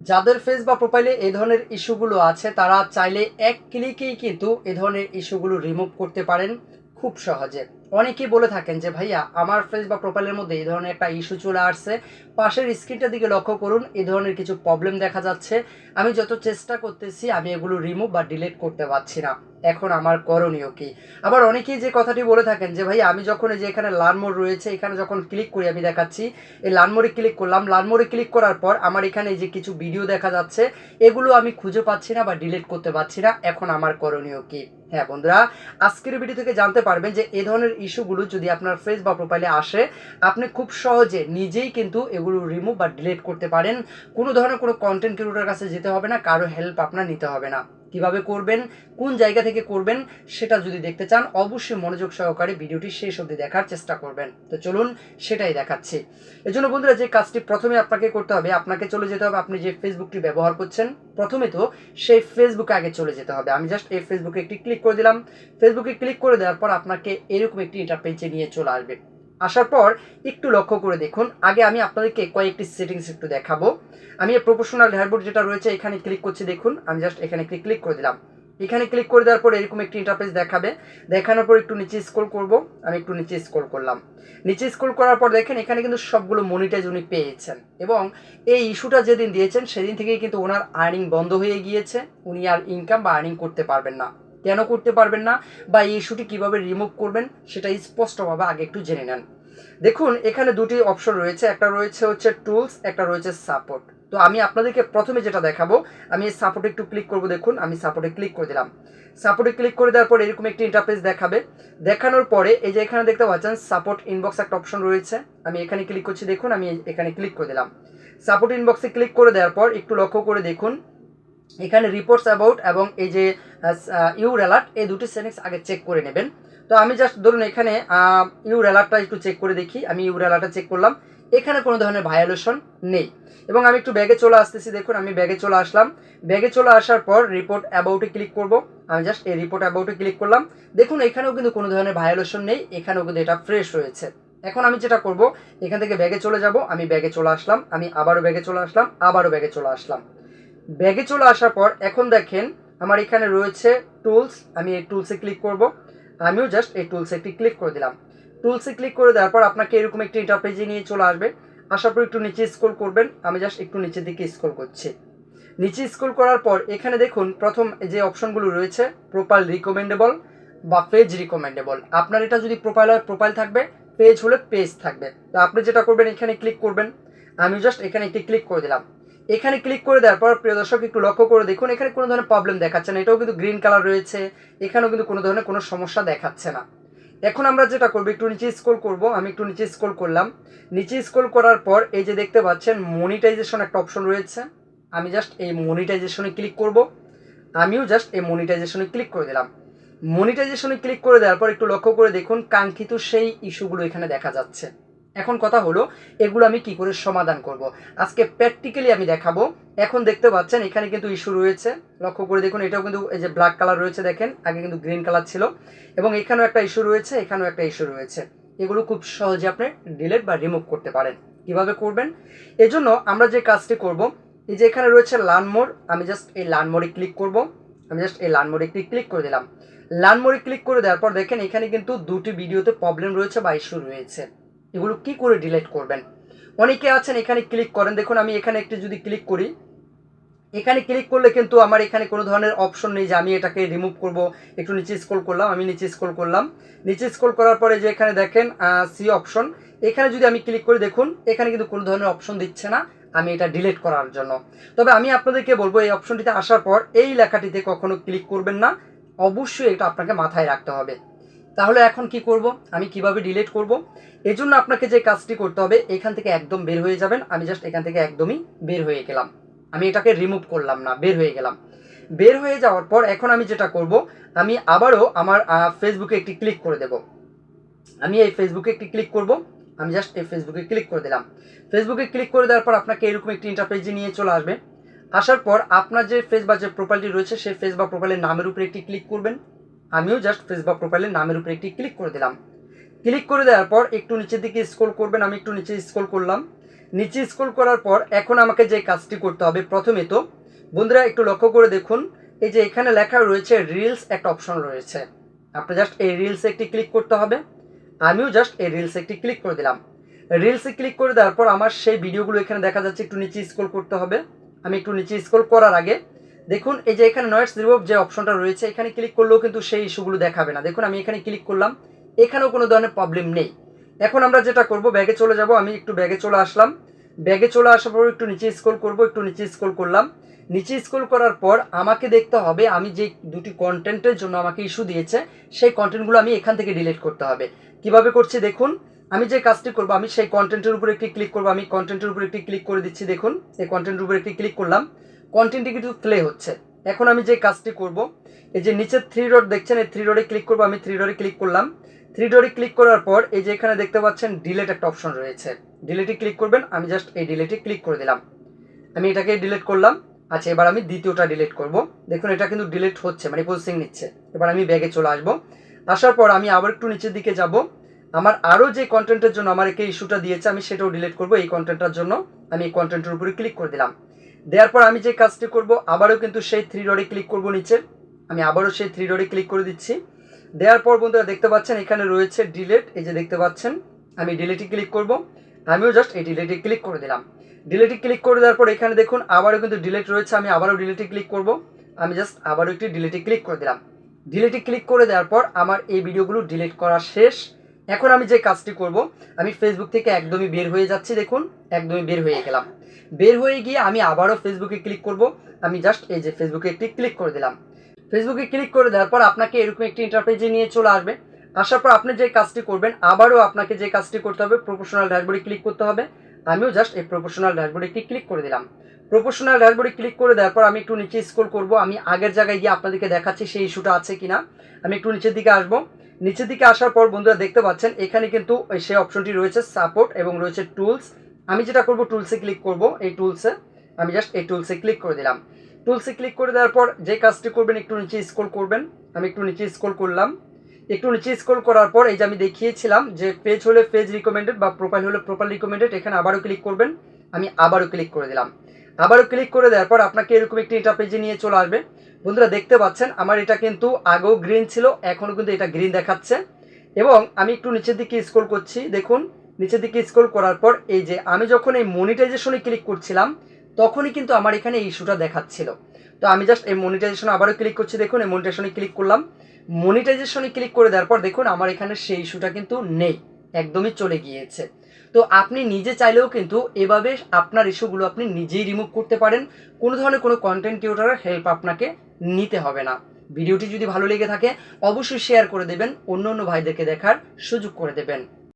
যাদের ফেস বা প্রোফাইলে এই ধরনের ইস্যুগুলো আছে, তারা চাইলে এক ক্লিকেই কিন্তু এ ধরনের ইস্যুগুলো রিমুভ করতে পারেন খুব সহজে। অনেকেই বলে থাকেন যে, ভাইয়া, আমার ফেস বা প্রোফাইলের মধ্যে এই ধরনের একটা ইস্যু চলে আসছে। পাশের স্ক্রিনটার দিকে লক্ষ্য করুন এই ধরনের কিছু প্রবলেম দেখা যাচ্ছে। আমি যত চেষ্টা করতেছি, আমি এগুলো রিমুভ বা ডিলিট করতে পারছি না। এখন আমার করণীয় কি? আবার অনেকেই যে কথাটি বলে থাকেন যে, ভাই, আমি যখন এই যে এখানে লানমোড রয়েছে, এখানে যখন ক্লিক করি, আমি দেখাচ্ছি, এই লানমোডে ক্লিক করলাম লানমোডে ক্লিক করার পর আমার এখানে যে কিছু ভিডিও দেখা যাচ্ছে, এগুলো আমি খুঁজে পাচ্ছি না বা ডিলিট করতে পারছি না, এখন আমার করণীয় কি? হ্যাঁ বন্ধুরা, আজকের ভিডিও থেকে জানতে পারবেন যে এই ধরনের ইস্যুগুলো যদি আপনার ফেস বা প্রোফাইলে আসে, আপনি খুব সহজে নিজেই কিন্তু এগুলো রিমুভ বা ডিলিট করতে পারেন। কোনো ধরনের কোনো কন্টেন্ট ক্রিয়েটরের কাছে যেতে হবে না, কারও হেল্প আপনার নিতে হবে না। কীভাবে করবেন, কোন জায়গা থেকে করবেন সেটা যদি দেখতে চান, অবশ্যই মনোযোগ সহকারে ভিডিওটি শেষ অবধি দেখার চেষ্টা করবেন। তো চলুন সেটাই দেখাচ্ছি। এজন্য বন্ধুরা, যে কাজটি প্রথমে আপনাকে করতে হবে, আপনাকে চলে যেতে হবে, আপনি যে ফেসবুকটি ব্যবহার করছেন, প্রথমে তো সেই ফেসবুকে আগে চলে যেতে হবে। আমি জাস্ট এই ফেসবুকে একটি ক্লিক করে দিলাম। ফেসবুকে ক্লিক করে দেওয়ার পর আপনাকে এরকম একটি ইন্টারপেজে নিয়ে চলে আসবে। আসার পর একটু লক্ষ্য করে দেখুন। আগে আমি আপনাদেরকে কয়েকটি সেটিংস একটু দেখাবো। আমি প্রফেশনাল ড্যাশবোর্ড যেটা রয়েছে, এখানে ক্লিক করছি দেখুন। আমি জাস্ট এখানে ক্লিক করে দিলাম। এখানে ক্লিক করে দেওয়ার পর এরকম একটি ইন্টারফেস দেখাবে। দেখানোর পর একটু নিচে স্ক্রল করব। আমি একটু নিচে স্ক্রল করলাম। নিচে স্ক্রল করার পর দেখেন, এখানে কিন্তু সবগুলো মনিটাইজ উনি পেয়েছেন। এবং এই ইস্যুটা যেদিন দিয়েছেন, সেদিন থেকেই কিন্তু ওনার আর্নিং বন্ধ হয়ে গিয়েছে। উনি আর ইনকাম বা আর্নিং করতে পারবেন না। কেন করতে পারবেন না বা এই ইস্যুটি কীভাবে রিমুভ করবেন সেটা স্পষ্টভাবে আগে একটু জেনে নেন। দেখুন, এখানে দুটি অপশন রয়েছে, একটা রয়েছে হচ্ছে টুলস একটা রয়েছে সাপোর্ট তো আমি আপনাদেরকে প্রথমে যেটা দেখাবো, আমি এই সাপোর্টে একটু ক্লিক করব, দেখুন, আমি সাপোর্টে ক্লিক করে দিলাম। সাপোর্টে ক্লিক করে দেওয়ার পর এরকম একটি ইন্টারফেস দেখাবে। দেখানোর পরে এই যে এখানে দেখতে পাচ্ছেন সাপোর্ট ইনবক্স একটা অপশন রয়েছে। আমি এখানে ক্লিক করছি, দেখুন, আমি এখানে ক্লিক করে দিলাম। সাপোর্ট ইনবক্সে ক্লিক করে দেওয়ার পর একটু লক্ষ্য করে দেখুন এখানে রিপোর্টস অ্যাবাউট এবং এই যে ইউর অ্যালার্ট এই দুটি সেটিংস আগে চেক করে নেবেন। তো আমি জাস্ট ধরুন এখানে ইউর অ্যালার্টটা একটু চেক করে দেখি। আমি ইউর অ্যালার্টটা চেক করলাম। এখানে কোনো ধরনের ভায়োলেশন নেই। এবং আমি একটু ব্যাগে চলে আসতেছি। দেখুন, আমি ব্যাগে চলে আসলাম। ব্যাগে চলে আসার পর রিপোর্ট অ্যাবাউটে ক্লিক করব। আমি জাস্ট এই রিপোর্ট অ্যাবাউটে ক্লিক করলাম। দেখুন, এখানেও কিন্তু কোনো ধরনের ভায়োলেশন নেই। এখানেও কিন্তু এটা ফ্রেশ রয়েছে। এখন আমি যেটা করব, এখান থেকে ব্যাগে চলে যাব। আমি ব্যাগে চলে আসলাম। আমি আবারও ব্যাগে চলে আসলাম। আবারও ব্যাগে চলে আসলাম। ব্যাগে চলে আসার পর এখন দেখেন আমার এখানে রয়েছে টুলস আমি এই টুলসে ক্লিক করব। আমিও জাস্ট এই টুলসে একটি ক্লিক করে দিলাম। টুলসে ক্লিক করে দেওয়ার পর আপনাকে এরকম একটি ইন্টারপেজে নিয়ে চলে আসবে। আসার পর একটু নিচে স্ক্রল করবেন। আমি জাস্ট একটু নিচের দিকে স্ক্রল করছি। নিচে স্ক্রল করার পর এখানে দেখুন প্রথম যে অপশনগুলো রয়েছে প্রোফাইল রিকমেন্ডেবল বা পেজ রিকমেন্ডেবল আপনার এটা যদি প্রোফাইল হয় প্রোফাইল থাকবে পেজ হলে পেজ থাকবে। তো আপনি যেটা করবেন, এখানে ক্লিক করবেন। আমি জাস্ট এখানে একটি ক্লিক করে দিলাম। এখানে ক্লিক করে দেওয়ার পর, প্রিয় দর্শক, একটু লক্ষ্য করে দেখুন, এখানে কোনো ধরনের প্রবলেম দেখাচ্ছে না। এটাও কিন্তু গ্রিন কালার রয়েছে, এখানেও কিন্তু কোনো ধরনের কোনো সমস্যা দেখাচ্ছে না। এখন আমরা যেটা করব, একটু নিচে স্ক্রল করব, আমি একটু নিচে স্ক্রল করলাম। নিচে স্ক্রল করার পর, এই যে দেখতে পাচ্ছেন মনিটাইজেশন একটা অপশন রয়েছে। আমি জাস্ট এই মনিটাইজেশনে ক্লিক করব। আমিও জাস্ট এই মনিটাইজেশনে ক্লিক করে দিলাম। মনিটাইজেশনে ক্লিক করে দেওয়ার পর, একটু লক্ষ্য করে দেখুন, কাঙ্ক্ষিত সেই ইস্যুগুলো এখানে দেখা যাচ্ছে। এখন কথা হলো, এগুলো আমি কি করে সমাধান করব? আজকে প্র্যাকটিক্যালি আমি দেখাবো। এখন দেখতে পাচ্ছেন, এখানে কিন্তু ইস্যু রয়েছে। লক্ষ্য করে দেখুন, এটাও কিন্তু এই যে ব্ল্যাক কালার রয়েছে, দেখেন, আগে কিন্তু গ্রিন কালার ছিল। এবং এখানেও একটা ইস্যু রয়েছে, এখানেও একটা ইস্যু রয়েছে। এগুলো খুব সহজে আপনি ডিলেট বা রিমুভ করতে পারেন। কীভাবে করবেন? এজন্য আমরা যে কাজটি করব, এই যে এখানে রয়েছে লানমোর আমি জাস্ট এই লানমোরে ক্লিক করব। আমি জাস্ট এই লানমোরে একটি ক্লিক করে দিলাম। লানমোরে ক্লিক করে দেওয়ার পর দেখেন, এখানে কিন্তু দুটি ভিডিওতে প্রবলেম রয়েছে বা ইস্যু রয়েছে। এগুলো কি করে ডিলিট করবেন? অনেকে আছেন, এখানে ক্লিক করেন। দেখুন, আমি এখানে একটি যদি ক্লিক করি, এখানে ক্লিক করলে কিন্তু আমার এখানে কোনো ধরনের অপশন নেই যে আমি এটাকে রিমুভ করব। একটু নিচে স্ক্রল করলাম, আমি নিচে স্ক্রল করলাম। নিচে স্ক্রল করার পরে যে এখানে দেখেন সি অপশন এখানে যদি আমি ক্লিক করি, দেখুন, এখানে কিন্তু কোনো ধরনের অপশন দিচ্ছে না আমি এটা ডিলিট করার জন্য। তবে আমি আপনাদেরকে বলব, এই অপশনটিতে আসার পর এই লেখাটিতে কখনো ক্লিক করবেন না। অবশ্যই এটা আপনাকে মাথায় রাখতে হবে। তাহলে এখন কি করব? আমি কীভাবে ডিলিট করব? এজন্য আপনাকে যে কাজটি করতে হবে, এখান থেকে একদম বের হয়ে যাবেন। আমি জাস্ট এখান থেকে একদমই বের হয়ে গেলাম। আমি এটাকে রিমুভ করলাম না, বের হয়ে গেলাম। বের হয়ে যাওয়ার পর এখন আমি যেটা করব, আমি আবারও আমার ফেসবুকে একটি ক্লিক করে দেব। আমি এই ফেসবুকে একটি ক্লিক করব। আমি জাস্ট এই ফেসবুকে ক্লিক করে দিলাম। ফেসবুকে ক্লিক করে দেওয়ার পর আপনাকে এরকম একটি ইন্টারপেজে নিয়ে চলে আসবে। আসার পর আপনার যে ফেস বা যে প্রোফাইলটি রয়েছে, সেই ফেস বা প্রোফাইলের নামের উপরে একটি ক্লিক করবেন। আমিও জাস্ট ফেসবুক প্রোফাইলের নামের উপরে একটি ক্লিক করে দিলাম। ক্লিক করে দেওয়ার পর একটু নিচের দিকে স্ক্রল করবেন, আমি একটু নিচে স্ক্রল করলাম। নিচে স্ক্রল করার পর এখন আমাকে যে কাজটি করতে হবে প্রথমে তো, বন্ধুরা একটু লক্ষ্য করে দেখুন, এই যে এখানে লেখা রয়েছে রিলস একটা অপশন রয়েছে। আপনি জাস্ট এই রিলসে একটি ক্লিক করতে হবে। আমিও জাস্ট এই রিলসে একটি ক্লিক করে দিলাম। রিলসে ক্লিক করে দেওয়ার পর আমার সেই ভিডিওগুলো এখানে দেখা যাচ্ছে, একটু নিচে স্ক্রল করতে হবে। আমি একটু নিচে স্ক্রল করার আগে দেখুন, এই যে এখানে নয়েস রিমুভ যে অপশনটা রয়েছে, এখানে ক্লিক করলেও কিন্তু সেই ইস্যুগুলো দেখাবে না। দেখুন, আমি এখানে ক্লিক করলাম, এখানেও কোনো ধরনের প্রবলেম নেই। এখন আমরা যেটা করব ব্যাগে চলে যাব, আমি একটু ব্যাগে চলে আসলাম। ব্যাগে চলে আসার পর একটু নিচে স্ক্রল করব, একটু নিচে স্ক্রল করলাম। নিচে স্ক্রল করার পর আমাকে দেখতে হবে, আমি যে দুটি কন্টেন্টের জন্য আমাকে ইস্যু দিয়েছে, সেই কন্টেন্টগুলো আমি এখান থেকে ডিলিট করতে হবে। কীভাবে করছি দেখুন, আমি যে কাজটি করব, আমি সেই কন্টেন্টের উপর একটি ক্লিক করব, আমি কন্টেন্টের উপর একটি ক্লিক করে দিচ্ছি, দেখুন এই কন্টেন্টের উপর একটি ক্লিক করলাম। কন্টেন্টটি কিন্তু প্লে হচ্ছে। এখন আমি যে কাজটি করব, এই যে নিচে থ্রি ডট দেখছেন, এই থ্রি ডটে ক্লিক করব, আমি থ্রি ডটে ক্লিক করলাম। থ্রি ডটে ক্লিক করার পর, এই যে এখানে দেখতে পাচ্ছেন ডিলেট একটা অপশন রয়েছে। ডিলেটে ক্লিক করবেন, আমি জাস্ট এই ডিলেটে ক্লিক করে দিলাম। আমি এটাকে ডিলেট করলাম। আচ্ছা এবার আমি দ্বিতীয়টা ডিলেট করব। দেখুন, এটা কিন্তু ডিলেট হচ্ছে মানে প্রসেসিং নিচ্ছে। এবার আমি ব্যাগে চলে আসব। আসার পর আমি আবার একটু নিচের দিকে যাব। আমার আরও যে কন্টেন্টের জন্য আমার একে ইস্যুটা দিয়েছে, আমি সেটাও ডিলিট করব। এই কন্টেন্টটার জন্য আমি এই কন্টেন্টের উপরে ক্লিক করে দিলাম। দেওয়ার পর আমি যে কাজটি করব, আবারও কিন্তু সেই থ্রি ডটে ক্লিক করব নিচে। আমি আবারও সেই থ্রি ডটে ক্লিক করে দিচ্ছি। দেওয়ার পর বন্ধুরা দেখতে পাচ্ছেন, এখানে রয়েছে ডিলেট এই যে দেখতে পাচ্ছেন, আমি ডিলেটে ক্লিক করব। আমিও জাস্ট এই ডিলেটে ক্লিক করে দিলাম। ডিলেটে ক্লিক করে দেওয়ার পর এখানে দেখুন, আবারও কিন্তু ডিলেট রয়েছে, আমি আবারও ডিলেটে ক্লিক করব। আমি জাস্ট আবারও একটি ডিলেটে ক্লিক করে দিলাম। ডিলেটে ক্লিক করে দেওয়ার পর আমার এই ভিডিওগুলো ডিলিট করা শেষ। এখন আমি যে কাজটি করব, আমি ফেসবুক থেকে একদমই বের হয়ে যাচ্ছি, দেখুন, একদমই বের হয়ে গেলাম। বের হয়ে গিয়ে আমি আবারও ফেসবুকে ক্লিক করব, আমি জাস্ট এই যে ফেসবুকে একটি ক্লিক করে দিলাম। ফেসবুকে ক্লিক করে দেওয়ার পর আপনাকে এরকম একটি ইন্টারপেজে নিয়ে চলে আসবে। আসার পর আপনি যে কাজটি করবেন, আবারও আপনাকে যে কাজটি করতে হবে প্রফেশনাল ড্যাশবোর্ডে ক্লিক করতে হবে। আমিও জাস্ট এই প্রফেশনাল ড্যাশবোর্ডে একটি ক্লিক করে দিলাম। প্রফেশনাল ড্যাশবোর্ডে ক্লিক করে দেওয়ার পর আমি একটু নিচে স্ক্রল করব, আমি আগের জায়গায় গিয়ে আপনাদেরকে দেখাচ্ছি সেই ইস্যুটা আছে কিনা। আমি একটু নিচের দিকে আসব। নিচের দিকে আসার পর বন্ধুরা দেখতে পাচ্ছেন, এখানে কিন্তু সেই অপশনটি রয়েছে সাপোর্ট এবং রয়েছে টুলস আমি যেটা করব টুলসে ক্লিক করব। এই টুলসে আমি জাস্ট এই টুলসে ক্লিক করে দিলাম। টুলসে ক্লিক করে দেওয়ার পর যে কাজটি করবেন, একটু নিচে স্ক্রল করবেন। আমি একটু নিচে স্ক্রল করলাম। একটু নিচে স্ক্রল করার পর এই যে আমি দেখিয়েছিলাম যে পেজ হলে পেজ রিকমেন্ডেড বা প্রোফাইল হলে প্রোফাইল রিকমেন্ডেড এখানে আবারও ক্লিক করবেন। আমি আবারও ক্লিক করে দিলাম। আবারও ক্লিক করে দেওয়ার পর আপনাকে এরকম একটি এটা পেজে নিয়ে চলে আসবে। বন্ধুরা দেখতে পাচ্ছেন, আমার এটা কিন্তু আগেও গ্রিন ছিল, এখনও কিন্তু এটা গ্রিন দেখাচ্ছে। এবং আমি একটু নিচের দিকে স্ক্রল করছি, দেখুন, নিচের দিকে স্ক্রল করার পর এই যে আমি যখন এই মনিটাইজেশনে ক্লিক করছিলাম, তখনই কিন্তু আমার এখানে ইস্যুটা দেখাচ্ছিল। তো আমি জাস্ট এই মনিটাইজেশনে আবারও ক্লিক করছি, দেখুন, এই মনিটাইজেশনে ক্লিক করলাম। মনিটাইজেশনে ক্লিক করে দেওয়ার পর দেখুন, আমার এখানে সেই ইস্যুটা কিন্তু নেই, একদমই চলে গিয়েছে। তো আপনি নিজে চাইলেও কিন্তু এভাবে আপনার ইস্যুগুলো আপনি নিজেই রিমুভ করতে পারেন। কোনো ধরনের কোনো কন্টেন্ট ক্রিয়েটারের হেল্প আপনাকে নিতে হবে না। ভিডিওটি যদি ভালো লেগে থাকে, অবশ্যই শেয়ার করে দেবেন অন্য অন্য ভাইদেরকে দেখার সুযোগ করে দেবেন।